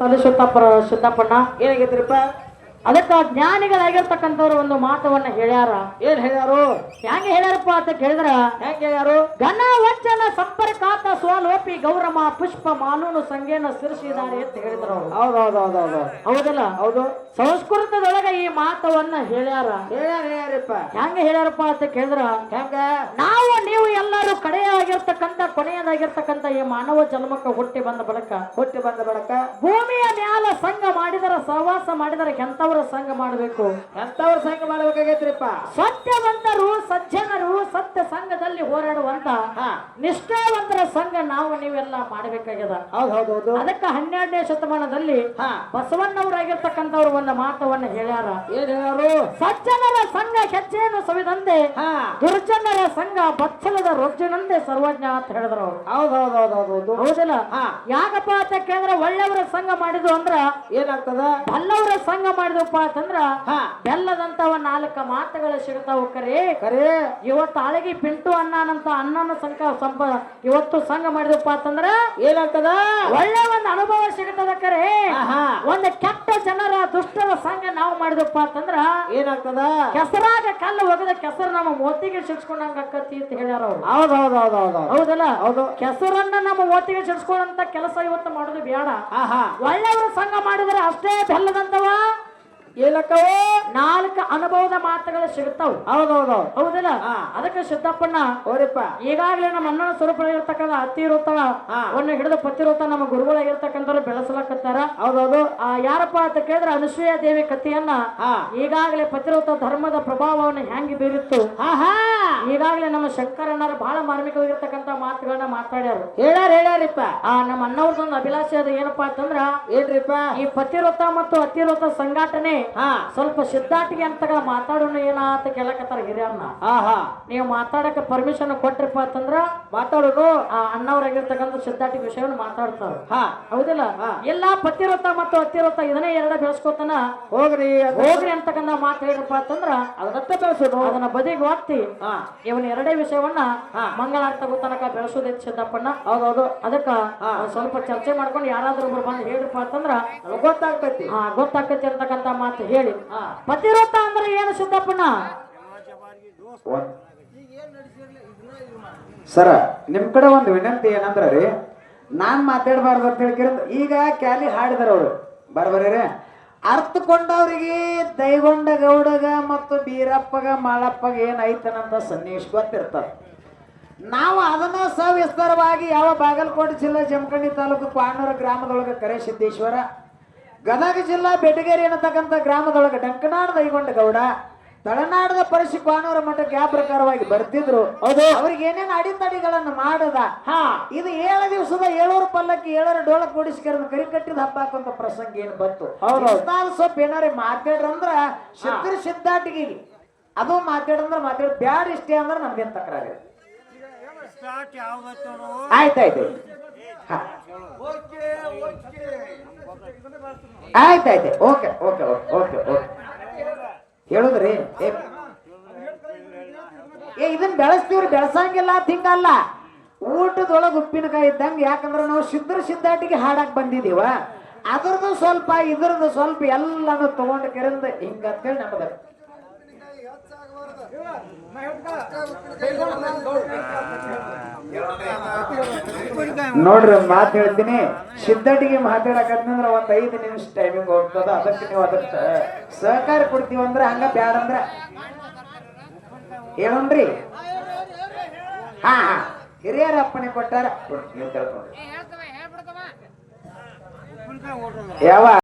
ಸಲ್ಲಿಸುತ್ತಪ್ಪ ಸಿದ್ದಪ್ಪಣ್ಣ ಏನಾಗೈತ್ರಿಪ್ಪ? ಅದಕ್ಕ ಜ್ಞಾನಿಗಳಾಗಿರ್ತಕ್ಕಂಥವ್ರು ಒಂದು ಮಾತವನ್ನ ಹೇಳ್ಯಾರ. ಏನ್ ಹೇಳ್ಯಾರು? ಹೆಂಗ ಹೇಳ್ಯಾರಪ್ಪ ಅಂತ ಕೇಳಿದ್ರ? ಹೆಂಗ್ ಹೇಳ್ಯಾರು? ಘನ ವಚನ ಸಂಪರ್ಕಾತ ಸ್ವಲೋಪಿ ಗೌರಮ ಪುಷ್ಪ ಮಾನೂನು ಸಂಗೇನ ಸಿರಿಸಿದ್ದಾರೆ ಅಂತ ಹೇಳಿದ್ರು. ಹೌದೌದೌದೌದು. ಹೌದಲ್ಲ? ಹೌದು. ಸಂಸ್ಕೃತದೊಳಗ ಈ ಮಾತವನ್ನ ಹೇಳ್ಯಾರ. ಹೇಳ್ಯಾರ ಹೇಳ್ಯಾರಪ್ಪ. ಹೆಂಗ ಹೇಳ್ಯಾರಪ್ಪ ಅಂತ ಕೇಳಿದ್ರ? ಹೆಂಗ ನಾವು ನೀವು ಕೊನೆಯದಾಗಿರ್ತಕ್ಕಂಥ ಈ ಮಾನವ ಜನ್ಮಕ್ಕೆ ಹುಟ್ಟಿ ಬಂದ ಬಳಕ ಹುಟ್ಟಿ ಬಂದ ಬಳಕ ಭೂಮಿಯ ಮ್ಯಾಲ ಸಂಘ ಮಾಡಿದರ ಸಹವಾಸ ಮಾಡಿದರೆ ಎಂತವರ ಸಂಘ ಮಾಡಬೇಕು? ಎಂತವ್ರ ಸಂಘ ಮಾಡಬೇಕಾಗೈತ್ರಿಪ್ಪ? ಸತ್ಯವಂತರು ಸಜ್ಜನರು ಸತ್ಯ ಸಂಘದಲ್ಲಿ ಹೋರಾಡುವಂತ ನಿಷ್ಠಾವಂತರ ಸಂಘ ನಾವು ನೀವೆಲ್ಲ ಮಾಡಬೇಕಾಗ್ಯದ. ಹೌದೌದು ಹೌದ್ ಹೌದು. ಅದಕ್ಕೆ ಹನ್ನೆರಡನೇ ಶತಮಾನದಲ್ಲಿ ಬಸವಣ್ಣವರಾಗಿರ್ತಕ್ಕಂಥವ್ರು ಒಂದು ಮಾತವನ್ನ ಹೇಳ್ಯಾರ. ಏನ್ ಹೇಳ್ಯಾರು? ಸಜ್ಜನರ ಸಂಘ ಹೆಜ್ಜೆಯನ್ನು ಸವಿದಂತೆ ದುರ್ಜನರ ಸಂಘ ಬಚ್ಚಲದ ರೊಜ್ಜಿನಂತೆ ಸರ್ವಜ್ಞ ಅಂತ ಹೇಳಿದ್ರು ಅವ್ರು. ಹೌದ್ ಹೌದ್ ಹೌದ್ ಹೌದ್ ಹೌದು ಹೌದಿಲ್ಲ? ಹಾ. ಯಾಕಪ್ಪ ಅಂತ ಕೇಳಿದ್ರೆ ಒಳ್ಳೆಯವರ ಸಂಘ ಮಾಡಿದ್ವು ಅಂದ್ರ ಏನಾಗ್ತದ? ಬಲ್ಲವರ ಸಂಘ ಮಾಡಿದಪ್ಪ ಅಂತಂದ್ರ ಹಾ. ಬೆಲ್ಲದಂತವ ನಾಲ್ಕು ಮಾತುಗಳು ಸಿಗ್ತಾವ ಕರೆ. ಕರೆ. ಇವತ್ತು ಅಳಗಿ ಪಿಂಟು ಅನ್ನನಂತ ಅನ್ನನ ಸಂಘ ಸಂಪ ಇವತ್ತು ಸಂಘ ಮಾಡಿದಪ್ಪ ಅಂತಂದ್ರ ಏನಾಗ್ತದ? ಒಳ್ಳೆ ಒಂದು ಅನುಭವ ಸಿಗ್ತದ ಕರೆ. ಆಹಾ. ಒಂದು ಕೆಟ್ಟ ಜನರ ದುಷ್ಟರ ಸಂಘ ನಾವು ಮಾಡಿದಪ್ಪ ಅಂತಂದ್ರ ಏನಾಗ್ತದ? ಕೆಸರಾಗ ಕಲ್ಲು ಒಗದ ಕೆಸರು ನಮ್ಮ ಮೋತಿಗೆ ಶಿಕ್ಷಕೊಂಡಂಗ ಅಕ್ಕತಿ ಅಂತ ಹೇಳ್ಯಾರ ಅವ್ರು. ಹೌದ್ ಹೌದ್ ಹೌದ್ ಹೌದ್ ಹೌದ್ ಹೌದಲ್ಲ? ಹೌದು. ಕೆಸರನ್ನ ನಮ್ಮ ಓತಿಗೆ ಸಿಡ್ಸ್ಕೊಳ್ಳಂತ ಕೆಲಸ ಇವತ್ತು ಮಾಡೋದು ಬೇಡ. ಆಹಾ. ಒಳ್ಳೆಯವರು ಸಂಘ ಮಾಡಿದ್ರೆ ಅಷ್ಟೇ ಬೆಲ್ಲದಂತವ? ಏಲಕ್ಕವೋ? ನಾಲ್ಕು ಅನುಭವದ ಮಾತುಗಳು ಸಿಗುತ್ತವೆ. ಹೌದೌದು. ಹೌದಿಲ್ಲ? ಹೌದ್ ಹೌದಲ್ಲ ಹಾ. ಅದಕ್ಕೆ ಸಿದ್ದಪ್ಪಣ್ಣ ಓರಿಪ್ಪ ಈಗಾಗಲೇ ನಮ್ಮ ಅಣ್ಣನ ಇರ್ತಕ್ಕಂಥ ಅತ್ತಿ ಇರುತ್ತವ ಹಾ. ಅವನ್ನ ಹಿಡಿದು ಪತ್ತಿರುತ್ತ ನಮ್ಮ ಗುರುಗಳಾಗಿರ್ತಕ್ಕಂಥವ್ರು ಬೆಳೆಸಲಕತ್ತಾರ? ಹೌದೌದು. ಆ ಯಾರಪ್ಪ ಅಂತ ಕೇಳಿದ್ರೆ ಅನುಸೂಯ ದೇವಿ ಕಥೆಯನ್ನ ಹಾ. ಈಗಾಗಲೇ ಪತಿರುತ್ತ ಧರ್ಮದ ಪ್ರಭಾವವನ್ನು ಹೆಂಗೆ ಬೀರಿತ್ತು? ಆಹಾ. ಈಗಾಗಲೇ ನಮ್ಮ ಶಂಕರಣ್ಣರು ಬಹಳ ಮಾರ್ಮಿಕವಾಗಿರ್ತಕ್ಕಂಥ ಮಾತುಗಳನ್ನ ಮಾತಾಡ್ಯಾರು. ಹೇಳ್ಯಾರ ಹೇಳ್ಯಾರಿಪ್ಪ. ಆ ನಮ್ಮ ಅಣ್ಣವ್ರದೊಂದು ಅಭಿಲಾಷೆ ಅದು ಏನಪ್ಪಾ ಅಂತಂದ್ರ ಏನ್ರಿಪ್ಪ? ಈ ಪತಿರೋತ ಮತ್ತು ಅತಿರೋತ ಸಂಘಟನೆ ಹಾ. ಸ್ವಲ್ಪ ಸಿದ್ಧಾಟಿಗೆ ಅಂತ ಮಾತಾಡೋಣ ಏನ ಅಂತ ಕೇಳಕತ್ತಾರ ಹಿರಿಯರ್ನ ನೀವು ಮಾತಾಡಕ ಪರ್ಮಿಷನ್ ಕೊಟ್ರಿಪ್ಪ ಅಂತಂದ್ರ ಮಾತಾಡೋದು. ಆ ಅಣ್ಣವ್ರಾಗಿರ್ತಕ್ಕಂಥ ಸಿದ್ಧಾಟಿ ವಿಷಯವನ್ನು ಮಾತಾಡ್ತಾರ. ಹಾ. ಹೌದಿಲ್ಲ? ಎಲ್ಲಾ ಪತಿರೋತ ಮತ್ತು ಅತಿರೋತ ಇದನ್ನೇ ಎರಡ ಬೆಳೆಸ್ಕೊತಾನ ಹೋಗ್ರಿ ಹೋಗ್ರಿ ಅಂತಕ್ಕಂಥ ಮಾತು ಹೇಳಿರಪ್ಪ ಅಂತಂದ್ರ ಬೆಳೆಸೋನು ಅದನ್ನ ಬದಿಗೆ ಒತ್ತಿ ಇವನ್ ಎರಡೇ ವಿಷಯವನ್ನ ಹಾ. ಮಂಗಳಾರ್ಥ ತನಕ ಬೆಳೆಸೋದೈತಿ ಸಿದ್ದಪ್ಪಣ್ಣ. ಹೌದೌದು. ಅದಕ್ಕ ಸ್ವಲ್ಪ ಚರ್ಚೆ ಮಾಡ್ಕೊಂಡು ಯಾರಾದ್ರೂ ಒಬ್ರು ಬಂದು ಹೇಳ್ರಪ್ಪ ಅಂತಂದ್ರ ಗೊತ್ತಾಗ್ತೈತಿ. ಹಾ ಗೊತ್ತಾಗ್ತೈತಿ ಅಂತಕ್ಕಂತ ಮಾತು ಹೇಳಿ. ಹಾ. ಪತಿರೋತ ಅಂದ್ರೆ ಏನು ಸಿದ್ದಪ್ಪಣ್ಣ? ಸರ ನಿಮ್ ಕಡೆ ಒಂದು ವಿನಂತಿ ಏನಂದ್ರ ರೀ ನಾನ್ ಮಾತಾಡಬಾರ್ದು ಅಂತ ಹೇಳ್ಕಿರ ಈಗ ಕ್ಯಾಲಿ ಹಾಡಿದಾರ ಅವರು. ಬರ್ಬರೀ ಅರ್ಥಕೊಂಡವ್ರಿಗೆ ದೈಗೊಂಡ ಗೌಡಗ ಮತ್ತು ಬೀರಪ್ಪಗ, ಮಾಳಪ್ಪಗ ಏನಾಯ್ತನಂತ ಸನ್ನಿವೇಶ ಗೊತ್ತಿರ್ತದ ನಾವು ಅದನ್ನ ಸವಿಸ್ತಾರವಾಗಿ ಯಾವ ಬಾಗಲಕೋಟೆ ಜಿಲ್ಲಾ ಜಮಖಂಡಿ ತಾಲೂಕು ಕ್ವಾಣೂರು ಗ್ರಾಮದೊಳಗೆ ಕರೇಸಿದ್ದೇಶ್ವರ ಗದಗ ಜಿಲ್ಲಾ ಬೆಟಗೇರಿ ಅನ್ನತಕ್ಕಂಥ ಗ್ರಾಮದೊಳಗೆ ಡಂಕನಾಡ ದೈಗೊಂಡ ಗೌಡ ತಳನಾಡದ ಪರಿಶಿ ಬಾನವರ ಮಠಕ್ಕೆ ಯಾವ ಪ್ರಕಾರವಾಗಿ ಬರ್ತಿದ್ರು? ಹೌದು. ಅವ್ರಿಗೆ ಏನೇನು ಅಡಿತಡಿಗಳನ್ನ ಮಾಡದ? ಹಾ. ಇದು ಏಳು ದಿವಸದ ಏಳೂರು ಪಲ್ಲಕ್ಕಿ ಏಳರ ಡೋಳ ಕೂಡಿಸ್ಕರ ಕರಿ ಕಟ್ಟಿದ ಹಬ್ಬ ಹಾಕುವಂತ ಪ್ರಸಂಗ ಏನ್ ಬಂತು. ಏನಾರೇ ಸ್ವಲ್ಪ ಏನಾರ ಮಾತಾಡ್ರಂದ್ರ ಸಿದ್ಧರ ಸಿದ್ಧಾಟಿಗೆ ಅದು ಮಾತಾಡಂದ್ರ ಮಾತಾಡ ಬ್ಯಾಡ ಇಷ್ಟೇ ಅಂದ್ರ ನಮ್ದೇನ್ ತಕರಾರಿ ಆಯ್ತಾಯ್ತು ಆಯ್ತಾಯ್ತು ಓಕೆ ಓಕೆ ಓಕೆ ಓಕೆ. ಹೇಳುದ್ರಿ? ಏ ಇದನ್ನ ಬೆಳೆಸ್ತೀವ್ರಿ, ಬೆಳೆಸಂಗಿಲ್ಲ ತಿಂಗಲ್ಲ ಊಟದೊಳಗೆ ಉಪ್ಪಿನಕಾಯಿ ಇದ್ದಂಗೆ, ಯಾಕಂದ್ರೆ ನಾವು ಸಿದ್ಧರ ಸಿದ್ಧಾಟಿಗೆ ಹಾಡಕ್ ಬಂದಿದೀವ. ಅದ್ರದ್ದು ಸ್ವಲ್ಪ, ಇದ್ರದ್ದು ಸ್ವಲ್ಪ ಎಲ್ಲಾನು ತಗೊಂಡು ಅಂತ ಹಿಂಗಂತೇಳಿ ನಮ್ಮದ ನೋಡ್ರಿ ಮಾತು ಹೇಳ್ತೀನಿ. ಸಿದ್ಧಟಿಗೆ ಮಾತಾಡಕಂತಂದ್ರೆ ಒಂದ್ ಐದು ನಿಮಿಷ ಟೈಮಿಂಗ್ ಹೋಗ್ತದ. ಅದಕ್ಕೆ ನೀವು ಅದಕ್ಕೆ ಸಹಕಾರ ಕೊಡ್ತೀವಿ ಅಂದ್ರೆ ಹಂಗ ಬ್ಯಾಡ ಅಂದ್ರ. ಹೇಳೋಣ್ರಿ ಹಾ ಹಾ. ಹಿರಿಯರ ಅಪ್ಪಣೆ ಕೊಟ್ಟಾರ. ನೀವು ಯಾವ